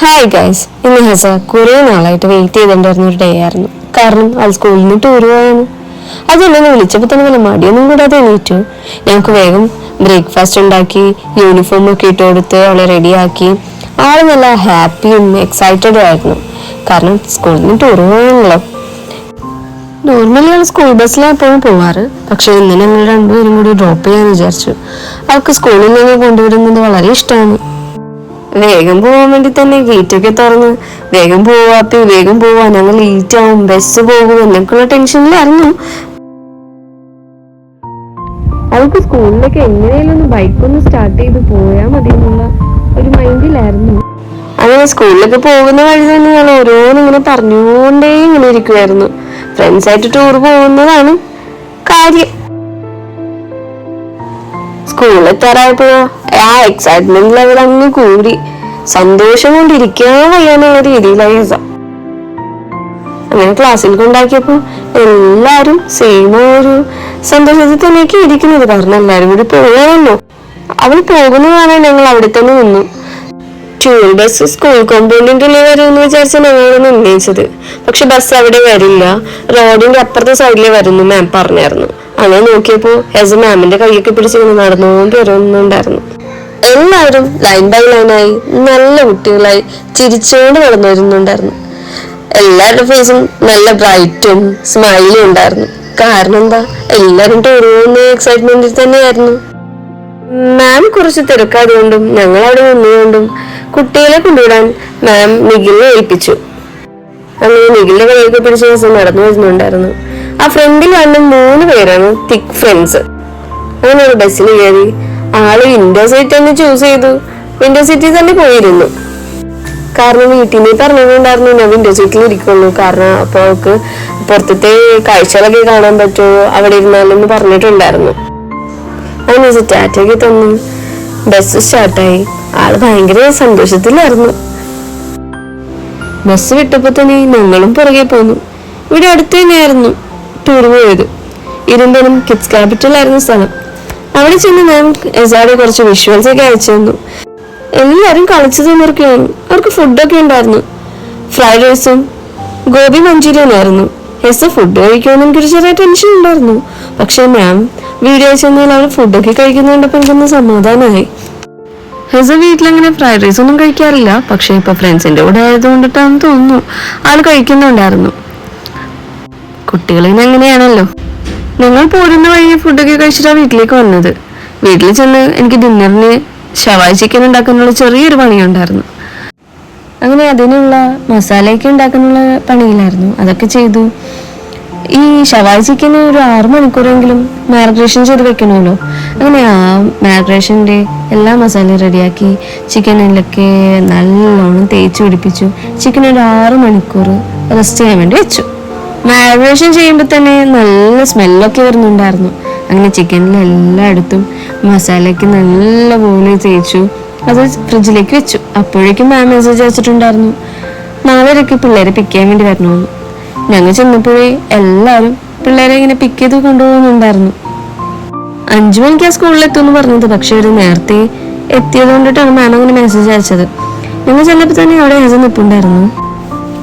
Hi guys ഇന്ന് ഹസ കുറേ നാളായിട്ട് വെയിറ്റ് ചെയ്തിട്ടുണ്ടായിരുന്ന ഒരു ഡേ ആയിരുന്നു. കാരണം അത് സ്കൂളിൽ നിന്ന് ടൂർ പോയാണ്. അതെന്നെ വിളിച്ചപ്പോൾ തന്നെ വല്ല മടിയൊന്നും കൂടാതെ എണീറ്റു. ഞങ്ങൾക്ക് വേഗം ബ്രേക്ക്ഫാസ്റ്റ് ഉണ്ടാക്കി യൂണിഫോം ഒക്കെ ഇട്ട് കൊടുത്ത് അവളെ റെഡിയാക്കി ആൾ നല്ല ഹാപ്പിയും എക്സൈറ്റഡും ആയിരുന്നു. കാരണം സ്കൂളിൽ നിന്ന് ടൂർ പോകാണല്ലോ നോർമലി അവൾ സ്കൂൾ ബസ്സിലാണ് എപ്പോഴും പോവാറ്. പക്ഷേ ഇന്നലെ ഞങ്ങൾ രണ്ടുപേരും കൂടി ഡ്രോപ്പ് ചെയ്യാൻ വിചാരിച്ചു. അവൾക്ക് സ്കൂളിൽ നിന്ന് കൊണ്ടുവിടുന്നത് വളരെ ഇഷ്ടമാണ്. വേഗം പോവാൻ വേണ്ടി തന്നെ ഗേറ്റ് ഒക്കെ തുറന്ന് വേഗം പോവാപ്പി വേഗം പോവാ ഞങ്ങൾ ലേറ്റ് ആവും ബസ് പോകും എന്നൊക്കെയുള്ള ടെൻഷനിലായിരുന്നു അവൾക്ക് സ്കൂളിലൊക്കെ എങ്ങനെയാലും ഒന്ന് ബൈക്ക് ഒന്ന് സ്റ്റാർട്ട് ചെയ്ത് പോയാൽ മതി എന്നുള്ള ഒരു മൈൻഡിലായിരുന്നു. അങ്ങനെ സ്കൂളിലൊക്കെ പോകുന്ന വഴി തന്നെ ഞാൻ ഓരോന്നും ഇങ്ങനെ പറഞ്ഞുകൊണ്ടേ ഇങ്ങനെ ഇരിക്കുമായിരുന്നു ഫ്രണ്ട്സ് ആയിട്ട് ടൂർ പോകുന്നതാണ് കാര്യം. സ്കൂളിൽ എത്താറായപ്പോഴോ? ആ എക്സൈറ്റ്മെന്റ് ലെവൽ അങ്ങ് കൂടി. സന്തോഷം കൊണ്ടിരിക്കാൻ വയ്യാന്നുള്ള രീതിയിലായി അങ്ങനെ ക്ലാസ്സിൽ കൊണ്ടാക്കിയപ്പോ എല്ലാരും സെയിം ഒരു സന്തോഷത്തിൽ തന്നെയൊക്കെ ഇരിക്കുന്നത്. കാരണം എല്ലാരും കൂടി പോയാണല്ലോ അവൾ പോകുന്ന കാണാൻ ഞങ്ങൾ അവിടെ തന്നെ നിന്നു. ടൂർ ബസ് സ്കൂൾ കോമ്പൗണ്ടിന്റെ ഉള്ളിൽ വരുമെന്ന് വിചാരിച്ച ഞങ്ങളാണ് ഉന്നയിച്ചത്. പക്ഷെ ബസ് അവിടെ വരില്ല. റോഡിന്റെ അപ്പുറത്തെ സൈഡിലേ വരുന്നു മാം പറഞ്ഞായിരുന്നു. അങ്ങനെ നോക്കിയപ്പോ ഹെസ് മാമിന്റെ കൈയൊക്കെ പിടിച്ച് നടന്നോണ്ട് വരുന്നുണ്ടായിരുന്നു എല്ലാവരും ലൈൻ ബൈ ലൈനായി നല്ല കുട്ടികളായി ചിരിച്ചുകൊണ്ട് നടന്നു വരുന്നുണ്ടായിരുന്നു എല്ലാവരുടെ ഫേസും നല്ല ബ്രൈറ്റും സ്മൈലും ഉണ്ടായിരുന്നു. കാരണം എന്താ? എല്ലാവരും പോകുന്ന എക്സൈറ്റ്മെന്റിൽ തന്നെയായിരുന്നു. മാം കുറച്ച് തിരക്കാതുകൊണ്ടും ഞങ്ങൾ അവിടെ നിന്നുകൊണ്ടും കുട്ടികളെ കൊണ്ടുവിടാൻ മാം നിഖിലിനെ ഏൽപ്പിച്ചു. അങ്ങനെ നിഖിലിന്റെ കൈയൊക്കെ പിടിച്ച ദിവസം നടന്നു വരുന്നുണ്ടായിരുന്നു. ആ ഫ്രണ്ടിൽ വന്ന മൂന്ന് പേരാണ് തിക് ഫ്രണ്ട്സ് അങ്ങനെ ഒരു ബസ്സിൽ കയറി ആൾ വിൻഡോ സീറ്റ് തന്നെ ചൂസ് ചെയ്തു. വിൻഡോ സീറ്റിൽ തന്നെ പോയിരുന്നു. കാരണം വീട്ടിൽ നിന്ന് പറഞ്ഞിട്ടുണ്ടായിരുന്നു ഞാൻ വിൻഡോ സീറ്റിൽ ഇരിക്കുള്ളൂ. കാരണം അപ്പൊ അവൾക്ക് പുറത്തത്തെ കാഴ്ചകളൊക്കെ കാണാൻ പറ്റുമോ അവിടെ ഇരുന്നാലെന്ന് പറഞ്ഞിട്ടുണ്ടായിരുന്നു. അങ്ങനെ സ്റ്റാറ്റൊക്കെ തന്നു. ബസ് സ്റ്റാർട്ടായി ആൾ ഭയങ്കര സന്തോഷത്തിലായിരുന്നു. ബസ് വിട്ടപ്പോ തന്നെ ഞങ്ങളും പുറകെ പോന്നു. ഇവിടെ അടുത്ത് തന്നെയായിരുന്നു ടൂർ പോയത്. ഇരുമ്പനും കിഡ്സ് ക്യാപിറ്റൽ ആയിരുന്നു സ്ഥലം. അവിടെ ചെന്ന് ഞാൻ എസാടെ കുറച്ച് വിഷ്വൽസ് ഒക്കെ അയച്ചു തന്നു. എല്ലാവരും കളിച്ചു തന്നിരിക്കുകയാണ് അവർക്ക് ഫുഡൊക്കെ ഉണ്ടായിരുന്നു. ഫ്രൈഡ് റൈസും ഗോബി മഞ്ചൂരിയൻ ആയിരുന്നു എസ് ഫുഡ് കഴിക്കുമെന്ന് എനിക്കൊരു ചെറിയ ടെൻഷൻ ഉണ്ടായിരുന്നു. പക്ഷെ മാം വീഡിയോ ചെന്നാൽ അവർ ഫുഡൊക്കെ കഴിക്കുന്നത് കണ്ടപ്പോൾ എനിക്കൊന്ന് സമാധാനമായി. ഹെസ വീട്ടിലങ്ങനെ ഫ്രൈഡ് റൈസ് ഒന്നും കഴിക്കാറില്ല. പക്ഷെ ഇപ്പൊ ഫ്രണ്ട്സിന്റെ കൂടെ ആയതുകൊണ്ടിട്ടാന്ന് തോന്നുന്നു. ആൾ കഴിക്കുന്നുണ്ടായിരുന്നു. കുട്ടികളിങ്ങനെ അങ്ങനെയാണല്ലോ ഞങ്ങൾ പോരുന്ന വഴി ഫുഡൊക്കെ കഴിച്ചിട്ടാണ് വീട്ടിലേക്ക് വന്നത്. വീട്ടിൽ ചെന്ന് എനിക്ക് ഡിന്നറിന് ഷവായി ചിക്കൻ ഉണ്ടാക്കാനുള്ള ചെറിയൊരു പണിയുണ്ടായിരുന്നു. അങ്ങനെ അതിനുള്ള മസാലയൊക്കെ ഉണ്ടാക്കാനുള്ള പണിയിലായിരുന്നു. അതൊക്കെ ചെയ്തു. ഈ ഷവായി ചിക്കന് ഒരു ആറ് മണിക്കൂറെങ്കിലും മാരിഗ്രേഷൻ ചെയ്ത് വെക്കണമല്ലോ. അങ്ങനെ ആ മാരിഗ്രേഷന്റെ എല്ലാ മസാലയും റെഡിയാക്കി ചിക്കനിലൊക്കെ നല്ലോണം തേച്ച് പിടിപ്പിച്ചു. ചിക്കൻ ഒരു ആറ് മണിക്കൂർ റെസ്റ്റ് ചെയ്യാൻ വേണ്ടി വെച്ചു. മാരിഗ്രേഷൻ ചെയ്യുമ്പോൾ തന്നെ നല്ല സ്മെല്ലൊക്കെ വരുന്നുണ്ടായിരുന്നു. അങ്ങനെ ചിക്കനിൽ എടുത്തും മസാലയ്ക്ക് നല്ലപോലെ തേച്ചു അത് ഫ്രിഡ്ജിലേക്ക് വെച്ചു. അപ്പോഴേക്കും മാം മെസ്സേജ് അയച്ചിട്ടുണ്ടായിരുന്നു നാളെയൊക്കെ പിള്ളേരെ പിക്ക് ചെയ്യാൻ വേണ്ടി വരണമെന്ന്. ഞങ്ങൾ ചെന്നപ്പോഴേ എല്ലാവരും പിള്ളേരെ ഇങ്ങനെ പിക്ക് ചെയ്ത് കൊണ്ടുപോകുന്നുണ്ടായിരുന്നു. അഞ്ചു മണിക്ക് ആ സ്കൂളിൽ എത്തുമെന്ന് പറഞ്ഞത് പക്ഷെ ഒരു നേരത്തെ എത്തിയത് കൊണ്ടിട്ടാണ് മാം അങ്ങനെ മെസ്സേജ് അയച്ചത്. ഞങ്ങൾ ചെന്നപ്പോൾ തന്നെ അവിടെ ഹസൻ നിൽപ്പുണ്ടായിരുന്നു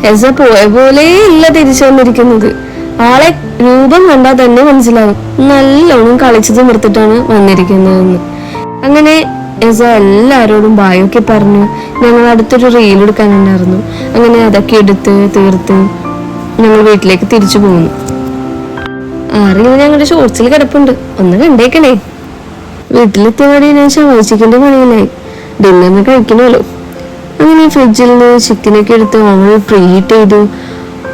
ഹെസ പോയ പോലെ ഇല്ല തിരിച്ചു വന്നിരിക്കുന്നത്. ആളെ രൂപം കണ്ടാൽ തന്നെ മനസ്സിലാവും നല്ലോണം കളിച്ചു തിമിർത്തിട്ടാണ് വന്നിരിക്കുന്നതെന്ന്. അങ്ങനെ എസ എല്ലാവരോടും ബായൊക്കെ പറഞ്ഞു. ഞങ്ങൾ അടുത്തൊരു റീൽ എടുക്കാനുണ്ടായിരുന്നു. അങ്ങനെ അതൊക്കെ എടുത്ത് തീർത്ത് ഞങ്ങൾ വീട്ടിലേക്ക് തിരിച്ചു പോകുന്നു ആ റീൽ ഞങ്ങളുടെ ഷോർട്സിൽ കിടപ്പുണ്ട്. ഒന്ന് കണ്ടേക്കണേ. വീട്ടിലെത്തിയ ഞാൻ ശവച്ചിക്കന്റെ പണിയിലായി ഡിന്നറിന് കഴിക്കണമല്ലോ. അങ്ങനെ ഫ്രിഡ്ജിൽ നിന്ന് ചിക്കനൊക്കെ എടുത്ത് നമ്മൾ പ്രീ ചെയ്തു.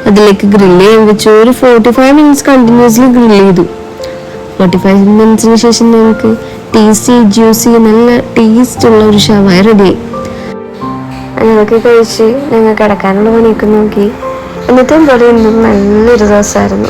അതിലേക്ക് ഗ്രില്ല് ചെയ്യാൻ വെച്ചു. ഒരു forty five minutes continuously grill ചെയ്തു. ഫോർട്ടി ഫൈവ് മിനിറ്റ്സിന് ശേഷം ഞങ്ങൾക്ക് ടേസ്റ്റി ജ്യൂസി നല്ല ടേസ്റ്റ് ഉള്ള ഒരു ഷവായ റെഡിയായി അതൊക്കെ കഴിച്ച് ഞങ്ങൾ കിടക്കാനുള്ള പണിയൊക്കെ നോക്കി. എന്നിട്ടും പറയുന്നു നല്ലൊരു ദിവസമായിരുന്നു.